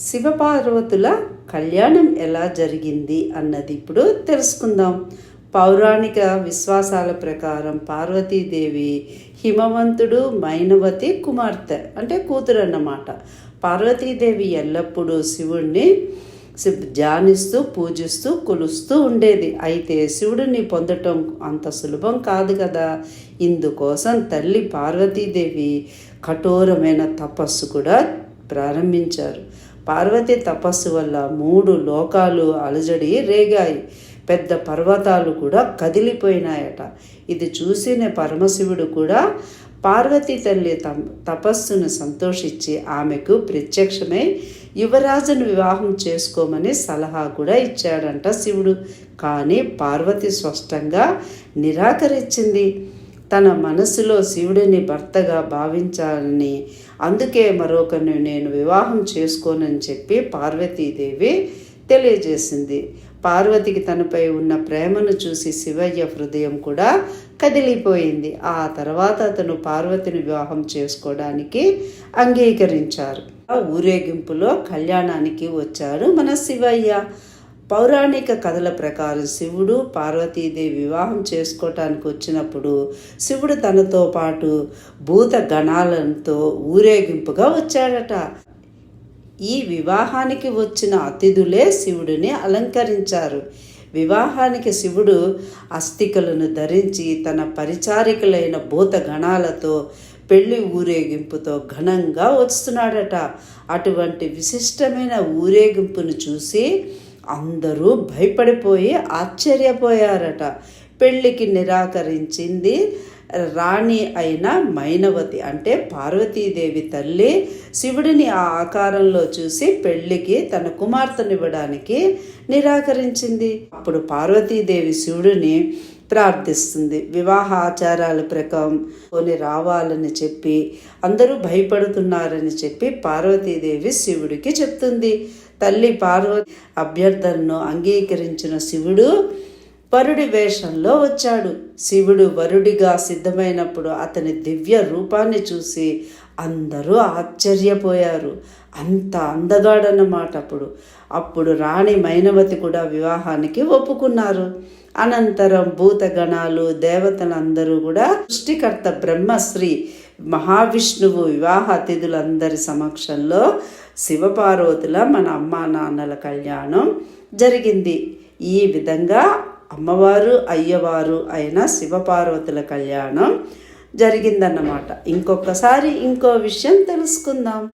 శివపార్వతుల కళ్యాణం ఎలా జరిగింది అన్నది ఇప్పుడు తెలుసుకుందాం. పౌరాణిక విశ్వాసాల ప్రకారం పార్వతీదేవి హిమవంతుడు మైనవతి కుమార్తె అంటే కూతురు అన్నమాట. పార్వతీదేవి ఎల్లప్పుడూ శివుణ్ణి ధ్యానిస్తూ పూజిస్తూ కొలుస్తూ ఉండేది. అయితే శివుడిని పొందటం అంత సులభం కాదు కదా. ఇందుకోసం తల్లి పార్వతీదేవి కఠోరమైన తపస్సు కూడా ప్రారంభించారు. పార్వతి తపస్సు వల్ల మూడు లోకాలు అలజడి రేగాయి. పెద్ద పర్వతాలు కూడా కదిలిపోయినాయట. ఇది చూసిన పరమశివుడు కూడా పార్వతీ తల్లి తమ తపస్సును సంతోషించి ఆమెకు ప్రత్యక్షమై యువరాజును వివాహం చేసుకోమని సలహా కూడా ఇచ్చాడంట శివుడు. కానీ పార్వతి స్పష్టంగా నిరాకరించింది. తన మనసులో శివుడిని భర్తగా భావించాలని. అందుకే మరొకరిని నేను వివాహం చేసుకోనని చెప్పి పార్వతీదేవి తెలియజేసింది. పార్వతికి తనపై ఉన్న ప్రేమను చూసి శివయ్య హృదయం కూడా కదిలిపోయింది. ఆ తర్వాత అతను పార్వతిని వివాహం చేసుకోవడానికి అంగీకరించారు. ఆ ఊరేగింపులో కళ్యాణానికి వచ్చారు మన శివయ్య. పౌరాణిక కథల ప్రకారం శివుడు పార్వతీదేవి వివాహం చేసుకోవటానికి వచ్చినప్పుడు శివుడు తనతో పాటు భూత గణాలతో ఊరేగింపుగా వచ్చాడట. ఈ వివాహానికి వచ్చిన అతిథులే శివుడిని అలంకరించారు. వివాహానికి శివుడు అస్థికలను ధరించి తన పరిచారికలైన భూత గణాలతో పెళ్ళి ఊరేగింపుతో ఘనంగా వస్తున్నాడట. అటువంటి విశిష్టమైన ఊరేగింపును చూసి అందరూ భయపడిపోయి ఆశ్చర్యపోయారట. పెళ్ళికి నిరాకరించింది రాణి అయిన మైనవతి అంటే పార్వతీదేవి తల్లి. శివుడిని ఆ ఆకారంలో చూసి పెళ్ళికి తన కుమార్తెనివ్వడానికి నిరాకరించింది. అప్పుడు పార్వతీదేవి శివుడిని ప్రార్థిస్తుంది. వివాహ ఆచారాల ప్రకారం కొని రావాలని చెప్పి అందరూ భయపడుతున్నారని చెప్పి పార్వతీదేవి శివుడికి చెప్తుంది. తల్లి పార్వతి అభ్యర్థనను అంగీకరించిన శివుడు వరుడి వేషంలో వచ్చాడు. శివుడు వరుడిగా సిద్ధమైనప్పుడు అతని దివ్య రూపాన్ని చూసి అందరూ ఆశ్చర్యపోయారు. అంత అందగాడన్నమాట అప్పుడు అప్పుడు రాణి మైనవతి కూడా వివాహానికి ఒప్పుకున్నారు. అనంతరం భూతగణాలు దేవతలందరూ కూడా సృష్టికర్త బ్రహ్మశ్రీ మహావిష్ణువు వివాహ అతిథులందరి సమక్షంలో శివపార్వతుల మన అమ్మా నాన్నల కళ్యాణం జరిగింది. ఈ విధంగా అమ్మవారు అయ్యవారు అయిన శివపార్వతుల కళ్యాణం జరిగిందన్నమాట. ఇంకొకసారి ఇంకో విషయం తెలుసుకుందాం.